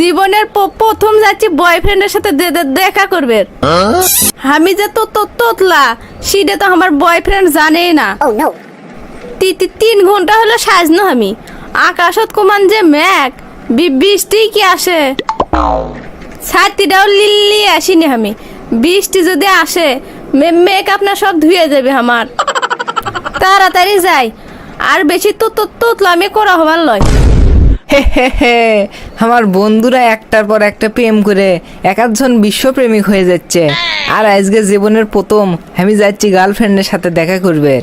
জীবনের প্রথম যাচ্ছি বয়ফ্রেন্ডের সাথে দেখা করবে। আমি যে তো তোতলা সেটা তো আমার বয়ফ্রেন্ড জানেই না। Oh তিন ঘণ্টা হলো সাজনো আমি। আকাশত কমান যে ম্যাক বৃষ্টি কি আসে? ছাতিটাও লিল্লি আসিনি আমি। বৃষ্টি যদি আসে মেক আপনার সব ধুয়ে যাবে আমার। তাড়াতাড়ি যাই। আর বেশি তো তো তোতলা আমি করা হবার লয়। হে হে হে। আমার বন্ধুরা একটার পর একটা প্রেম করে এক একজন বিশ্বপ্রেমিক হয়ে যাচ্ছে। আর আজকে জীবনের প্রথম আমি যাচ্ছি গার্লফ্রেন্ডের সাথে দেখা করবে।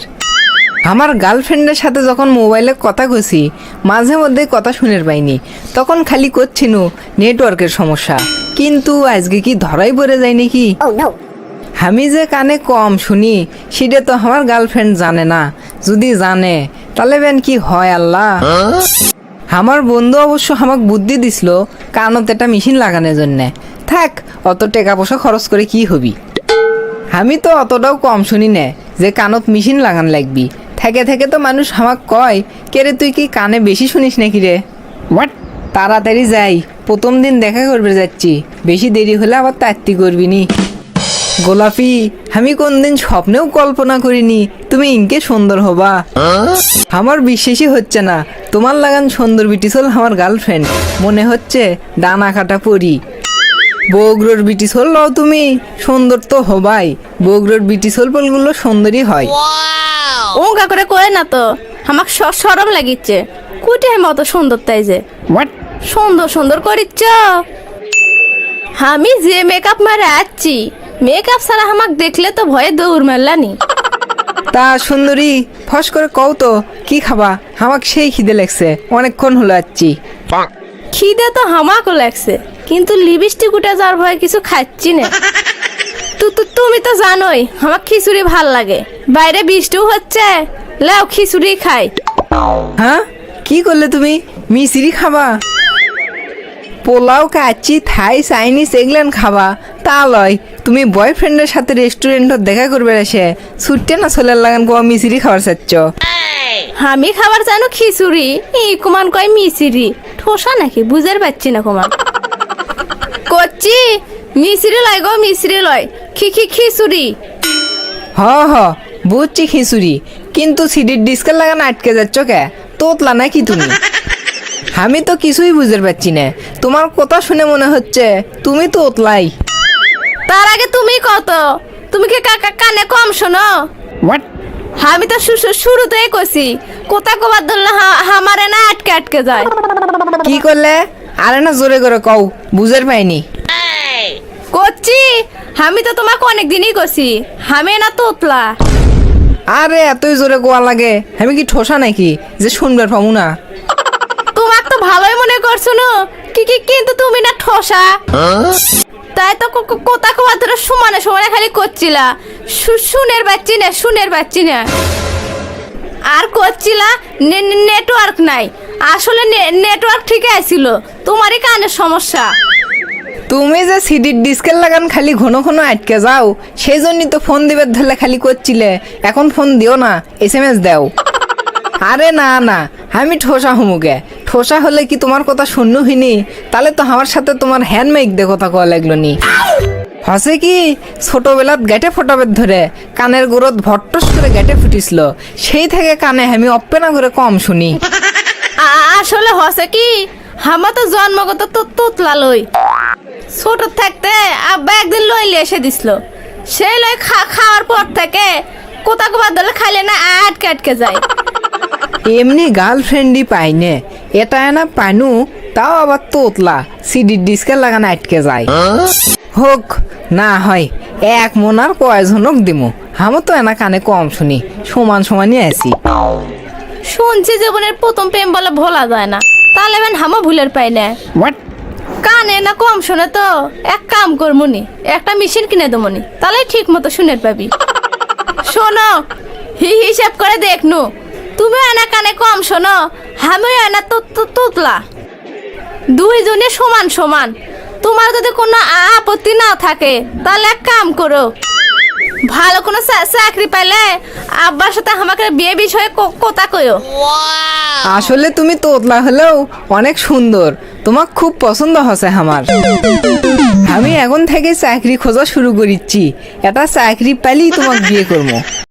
আমার গার্লফ্রেন্ডের সাথে যখন মোবাইলে কথা কছি মাঝে মধ্যে কথা শুনে পাইনি। তখন খালি করছিনু নেটওয়ার্কের সমস্যা। কিন্তু আজকে কি ধরাই পড়ে যায় নাকি? Oh আমি যে কানে কম শুনি সেটা তো আমার গার্লফ্রেন্ড জানে না। যদি জানে তাহলে বেন কি হয় আল্লাহ? আমার বন্ধু অবশ্য আমাকে বুদ্ধি দিছিল কানত একটা মেশিন লাগানোর জন্যে। থাক অত টাকা পয়সা খরচ করে কি হবি? আমি তো অতটাও কম শুনি না যে কানত মেশিন লাগান লাগবি। থেকে থেকে তো মানুষ আমাক কয় কে রে তুই কি কানে বেশি শুনিস নাকি রে? হোয়াট তাড়াতাড়ি যাই প্রথম দিন দেখা করবে যাচ্ছি। বেশি দেরি হলে আবার তাত্তি করবি নি। গোলাপি আমি কোনদিন স্বপ্নেও কল্পনা করিনি তুমি ইনকে সুন্দর হবা। আমার বিশ্বাসই হচ্ছে না তোমার লাগান সুন্দর বিটিসল আমার গার্লফ্রেন্ড মনে হচ্ছে ডানা কাটা পরি। বৌগ্রোর বিটিসল লও তুমি সুন্দর তো হবাই বৌগ্রোর বিটিসল বলগুলো সুন্দরই হয়। ওঙ্কা করে কয়ে না তো আমার সরম লাগিচ্ছে কুটে আমি অত সুন্দর তাই যে। সুন্দর সুন্দর করিচ্ছ। আমি যে মেকআপ মারে আছি মেকআপ ছাড়া আমাকে দেখলে তো ভয়ে দৌড় মারলানি। তা সুন্দরী ফস করে কও তো কি খাবা? আমাকে সেই খিদে লাগছে অনেকক্ষণ হলো যাচ্ছি খিদে তো হামাকও লাগছে কিন্তু লিপস্টিক উঠে যাওয়ার ভয়ে কিছু খাচ্ছি না। তু তু- তুমি তো জানোই আমার খিচুড়ি ভালো লাগে। বাইরে বৃষ্টিও হচ্ছে লাও খিচুড়ি খাই। হ্যাঁ? কি করলে তুমি? মিসিরি খাবা? পোলাও কাচ্চি থাই চাইনিজ এগুলান খাবা। তা লয় তুমি বয়ফ্রেন্ডের সাথে রেস্টুরেন্টত দেখা করবে এসে। ছুটতে না চলে লাগান কোয়া মিসিরি খাবার চাচ্ছ? আমি খাবার জানো খিচুড়ি? এই কুমান কয় মিচিরি ঠোসা নাকি? বুঝতে পারছি না কুমান। করছি মিশ্রি লয় গো মিশ্রি লয়। খি খি খিচুড়ি। হ হ বুঝছি খিচুড়ি। কিন্তু সিডির ডিস্কের লাগান আটকে যাচ্ছ কে? তোতলা নাকি তুমি? আমি তো কিছুই বুঝতে পারছি না। তোমার কথা শুনে মনে হচ্ছে তুমি তো ওতলাই। তার আগে তুমি কত? তুমি কি কাকা কানে কম শোনো? হোয়াট আমি তো শুরুতেই কছি কোথা কবার ধরলে হামারে না আটকে আটকে যায়। কি করলে? আরে না জোরে করে কও বুঝের পাইনি। করছি আমি তো তোমাকে অনেক দিনই কছি আমি না তোতলা আরে এতই জোরে কোয়া লাগে আমি কি ঠোসা নাকি? যে শুনবার পাবো না তোমাক তো ভালোই মনে করছ না? কি কি, কিন্তু তুমি না ঠোসা। তাই তো কোথা কবার ধরে সমানে সমানে খালি করছিলা। শুনের পাচ্ছি না, শুনের পাচ্ছি না। আর করছিলা নেটওয়ার্ক নাই। আসলে নেটওয়ার্ক ঠিক আছিল। তোমারই কানের সমস্যা। তুমি যে সিডির ডিস্কের লাগান খালি ঘন ঘন আটকে যাও সেই জন্যই তো ফোন দিবে ধরলে খালি করছিলে। এখন ফোন দিও না এস এম এস দাও। আরে না না, আমি ঠোসা হুমুকে ঠোসা হলে কি তোমার কথা শূন্য হইনি তাহলে তো আমার সাথে তোমার হ্যান্ডমেক দে কথা কওয়া লাগল নি। হসে কি? ছোটবেলাত গেটে ফোটাবের ধরে কানের গোড়ত ভট্টস করে গেটে ফুটিছিল সেই থেকে কানে আমি অপ্পেনা করে কম শুনি। আসলে হসে কি? আমার তো জন্মগত তো তোতলা লই ছোট থাকতে আব্বা একদিন লইলে এসে দিছিল সেই লই খা খাওয়ার পর থেকে কোথা কোবার দলে খাইলে না আটকে আটকে যায়। এমনি গার্লফ্রেন্ডই পাইনে এটা না পানু তাও আবার তোতলা। সিডির ডিস্কের লাগানো আটকে যায়। হোক না হয় এক মনার কয়জনক দিমু। আমার তো এনা কানে কম শুনি সমান সমানই আছি। শুনছি জীবনের প্রথম প্রেম বলে ভোলা যায় না। তাহলে বেন হামা ভুলের পাই না। কানে না কম শোনে তো এক কাম করমুনি একটা মেশিন কিনে দেবনি তাহলে ঠিক মতো শুনে পাবি। শোনো হি হিসাব করে দেখনু। তুমি এনা কানে কম শোনো আমিও এনা তো তোতলা। দুইজনে সমান সমান। তোমার যদি কোনো আপত্তি না থাকে, তাহলে এক কাম করো। ভালো কোনো চাকরি পাইলে আব্বার সাথে আমাকে বিয়ে বিষয়ে কথা কয়ো আসলে তুমি তোতলা হলেও অনেক সুন্দর। তোমার খুব পছন্দ হচ্ছে আমার। আমি এখন থেকে চাকরি খোঁজা শুরু করিচ্ছি। এটা চাকরি পেলেই তোমাক বিয়ে করব।